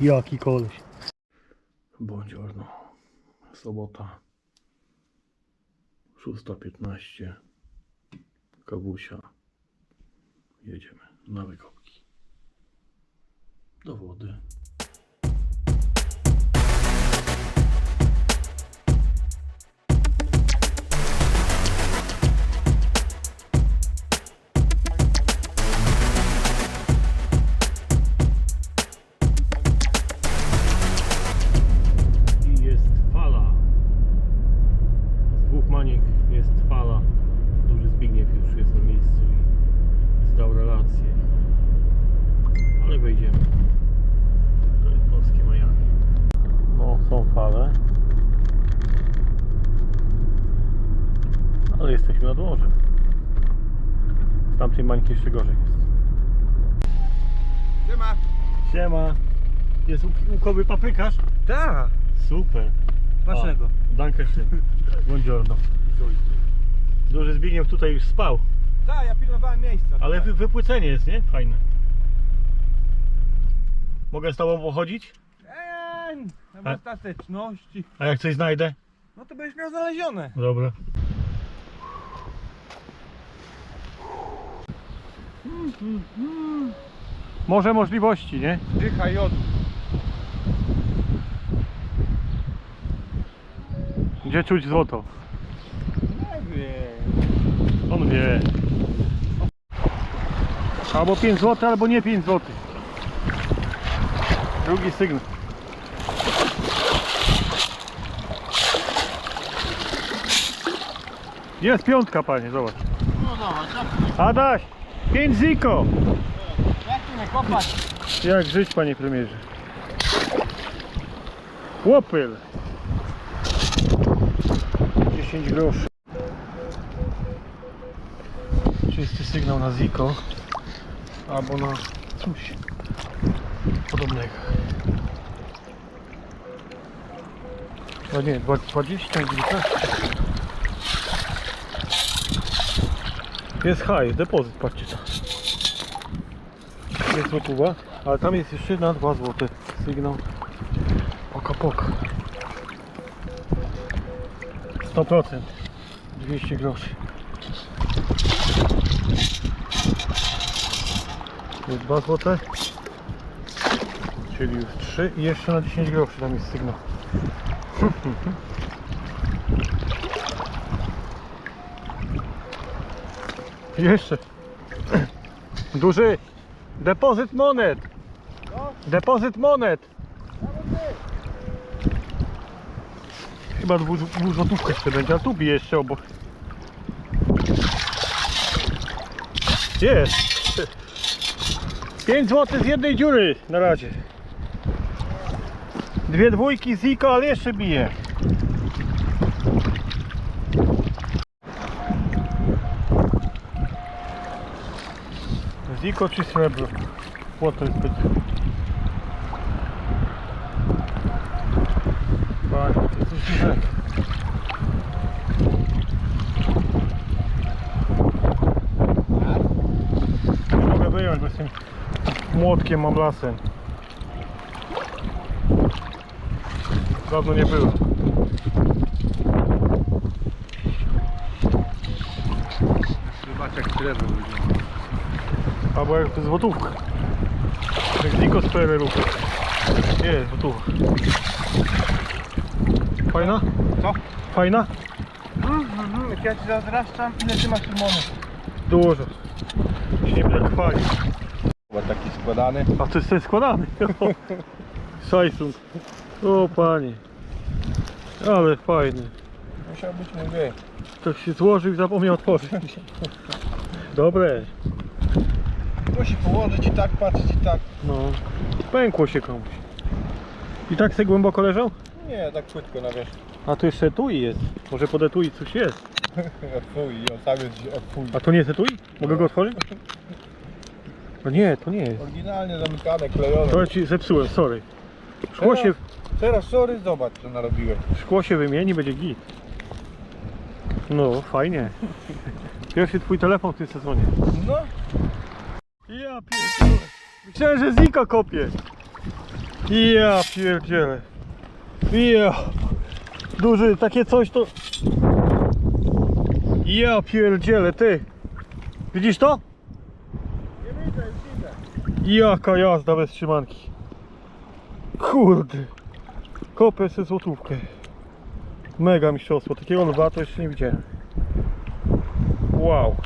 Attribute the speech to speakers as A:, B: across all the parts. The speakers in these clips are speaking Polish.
A: Jaki koleś.
B: Buongiorno. Sobota. 6.15. Kawusia. Jedziemy na wykopki. Do wody. Mańki jeszcze gorzej jest.
C: Siema.
B: Siema. Jest łuk- łukowy paprykarz?
C: Tak.
B: Super.
C: Smacznego.
B: Danke schön. Buongiorno. Duży Zbigniew tutaj już spał,
C: Tak, ja pilnowałem miejsca.
B: ale
C: tak.
B: wy, wypłycenie jest, nie? Fajne. Mogę z tobą pochodzić?
C: Eee,
B: A-
C: na ostateczności.
B: A jak coś znajdę?
C: No to będziesz miał znalezione.
B: Dobra. Może możliwości, nie?
C: Dycha jodu.
B: Gdzie czuć złoto?
C: Nie wiem.
B: On wie. Albo 5 zł, albo nie 5 zł. Drugi sygnał. Jest piątka, panie, zobacz.
C: No zobacz,
B: Adaś, 5 ziko.
C: jak
B: żyć, panie premierze? Łopyl. 10 groszy. Czysty sygnał na Ziko. Albo na coś podobnego. No nie, dwa- 20, 19. Jest high, depozyt, patrzcie co. Jest złotówa, ale tam jest jeszcze na 2 złote sygnał. Poka poka. 100%. 200 groszy. Jest 2 złote. Czyli już 3 i jeszcze na 10 groszy tam jest sygnał. Jeszcze. Duży depozyt monet. Depozyt monet. Chyba dwu, dwuzłotówka jeszcze będzie, a tu bije jeszcze obok. Jest. 5 zł z jednej dziury na razie. Dwie dwójki Ziko, ale jeszcze bije. Ziko czy srebro? Płotel pyt. Panie, to jest źle. Nie mogę wyjąć, bo tym młotkiem mam lasem. Dawno nie było.
C: Zobacz jak srebro wygląda.
B: Albo jak to jest złotówka. Jak Ziko z PRL-u. Nie, złotówka. Fajna?
C: Co?
B: Fajna?
C: Mhm, jak ja ci zazdroszczam, ile ty masz monet?
B: Dużo. Się nie będę chwalił.
C: Chyba taki składany.
B: A to jest ten składany. Samsung. O panie. Ale fajny.
C: Musiał być mój.
B: Tak się złożył i zapomniał otworzyć. Dobre.
C: Musi położyć i tak patrzeć i tak.
B: No. Pękło się komuś. I tak se głęboko leżał?
C: Nie, tak płytko na wierzch.
B: A tu jeszcze etui jest. Może pod etui coś jest.
C: Fuj, on sam jest fuj.
B: A to nie jest etui? Mogę go otworzyć? No nie, to nie jest.
C: Oryginalnie zamykane, klejone.
B: To ja ci zepsułem, sorry. Szkło się,
C: Teraz sorry, zobacz co narobiłem.
B: szkło się wymieni, będzie git. No, fajnie. Pierwszy twój telefon w tym sezonie.
C: No,
B: Ja pierdolę. Myślałem, że Zika kopie. Ja pierdzielę. Ja. Duży, takie coś to... Ja pierdzielę, ty. Widzisz to?
C: Nie widzę, widzę.
B: Jaka jazda bez trzymanki. Kurde. Kopę sobie złotówkę. Mega mistrzostwo. Takiego lwa to jeszcze nie widziałem. Wow.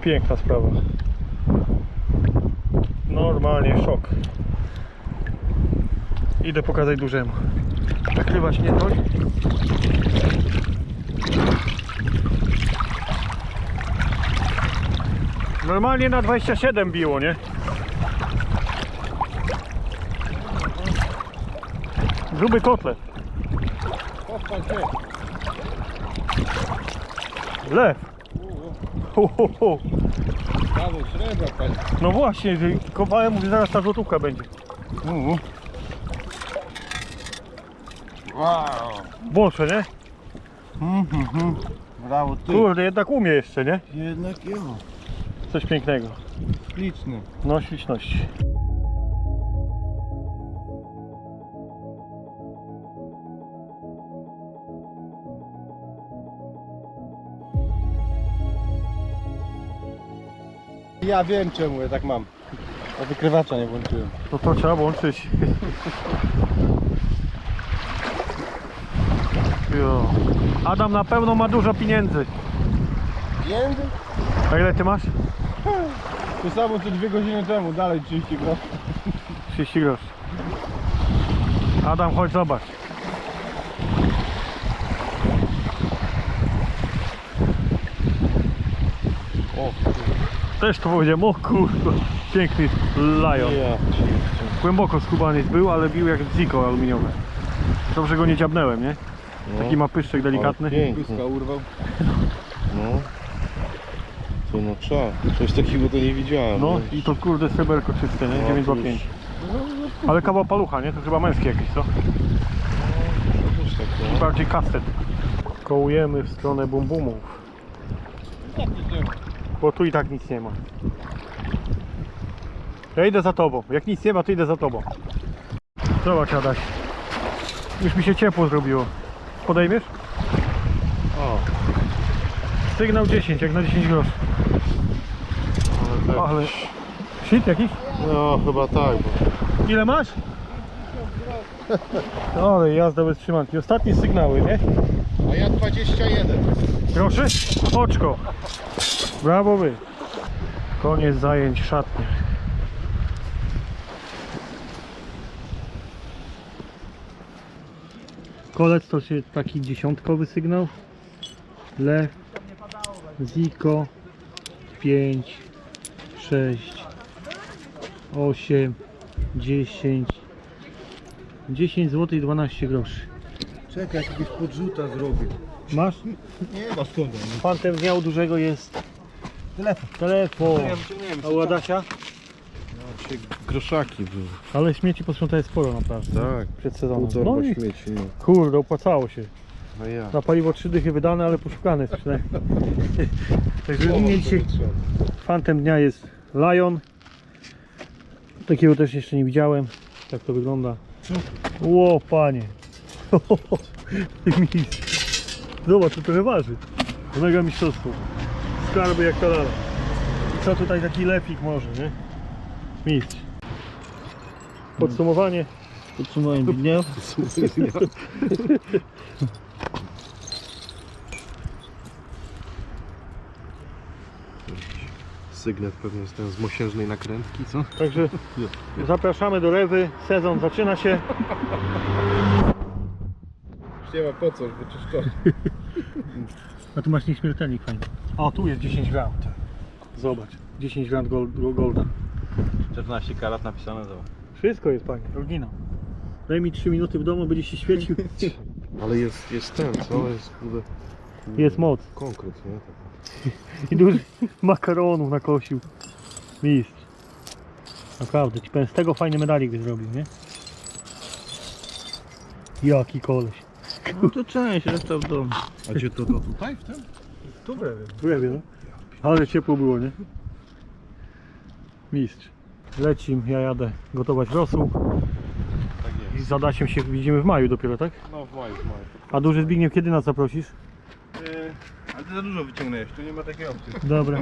B: Piękna sprawa. Normalnie szok. Idę pokazać dużemu. Nakrywać nie to. Normalnie na 27 biło, nie? Gruby kotlet. Lew. Ho, ho, ho.
C: Kawał srebra, panie.
B: No właśnie, że kopałem, mówię, zaraz ta złotówka będzie.
C: Wow.
B: Wąsze, nie?
C: Mhm. Brawo ty.
B: Kurde, jednak umie jeszcze, nie?
C: Jednak jo.
B: Coś pięknego.
C: Liczny.
B: No, śliczności.
C: Ja wiem czemu ja tak mam. A wykrywacza nie włączyłem.
B: No to trzeba włączyć. Jo. Adam na pewno ma dużo pieniędzy.
C: Pieniędzy?
B: A ile ty masz?
C: To samo co dwie godziny temu, dalej 30 groszy.
B: 30 groszy. Adam, chodź zobacz.
C: O,
B: Też to powiedziałem, o kurwa, piękny lion. Głęboko skubaniec był, ale bił jak ziko aluminiowe. Dobrze go nie dziabnęłem, nie? Taki ma pyszczek delikatny.
C: Pyska urwał.
A: No. To no trzeba. Coś takiego to nie widziałem.
B: No i to kurde sreberko czyste, nie?
A: No,
B: 925. Ale kawał palucha, nie? To chyba męskie jakieś, co?
A: Też tak, no.
B: Bardziej kastet. Kołujemy w stronę bumbumów. Bo tu i tak nic nie ma. Ja idę za tobą. Jak nic nie ma, to idę za tobą. Zobacz Adaś. Już mi się ciepło zrobiło. Podejmiesz?
A: O,
B: Sygnał 10, jak na 10 groszy.
A: ale tak.
B: Ale... Shit jakiś?
A: No chyba tak, bo
B: Ile masz? Ale jazda bez trzymanki. Ostatnie sygnały, nie?
C: A ja 21.
B: Proszę? Oczko. Brawo wy. Koniec zajęć szatnie. Kolec to się taki dziesiątkowy sygnał. Lew, Ziko, 5, 6, 8, 10, 10 zł i 12 groszy.
C: Czekaj, jakiegoś podrzuta zrobię.
B: Masz?
C: Nie ma skąd.
B: Fantem dnia u dużego jest
C: Telefon.
B: telefon.
C: Ja wyciągnąłem.
B: A u Adasia?
A: no, dzisiaj groszaki były.
B: Ale śmieci posprzątać sporo naprawdę.
A: Tak.
B: Przed sezonem. No i
A: śmieci, no.
B: kurde, opłacało się.
A: A ja.
B: Na paliwo trzy dychy wydane, ale poszukane jest przynajmniej. Także u mnie dzisiaj fantem dnia jest Lion. Takiego też jeszcze nie widziałem. Tak to wygląda. Ło, panie. Mistrz. Zobacz, to trochę waży. Mega mistrzostwo. Skarby jak talala. I co tutaj taki lepik może, nie? Mistrz. Podsumowanie.
A: Podsumowanie dnia. Sygnet pewnie jest ten z mosiężnej nakrętki, co?
B: Także zapraszamy do lewy. Sezon zaczyna się.
C: Nie ma po coś, bo.
B: A tu masz nieśmiertelnik fajny. O, tu jest 10 gram. Zobacz. 10 gram gold, golda.
D: 14 karat napisane, zobacz.
B: Wszystko jest panie. Oryginał. Daj mi 3 minuty w domu, będzie się świecił.
A: Ale jest, jest ten, co? Jest kurde.
B: Jest moc.
A: Konkret, nie? Tak.
B: I duży makaronów nakosił. Mistrz. Naprawdę, ci powiem, z tego fajny medalik by zrobił, nie? Jaki koleś.
D: No to część, reszta w domu.
A: A gdzie to, to tutaj w tym?
B: Tu brewie. Brewie, no. Ale ciepło było, nie? Mistrz. Lecim, ja jadę gotować rosół.
C: Tak
B: I
C: jest.
B: z Adasiem się widzimy w maju dopiero, tak?
C: No w maju, w maju.
B: A duży Zbigniew kiedy nas zaprosisz?
C: Yy, ale ty za dużo wyciągnąłeś, tu nie ma takiej opcji.
B: Dobra.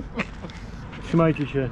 B: Trzymajcie się.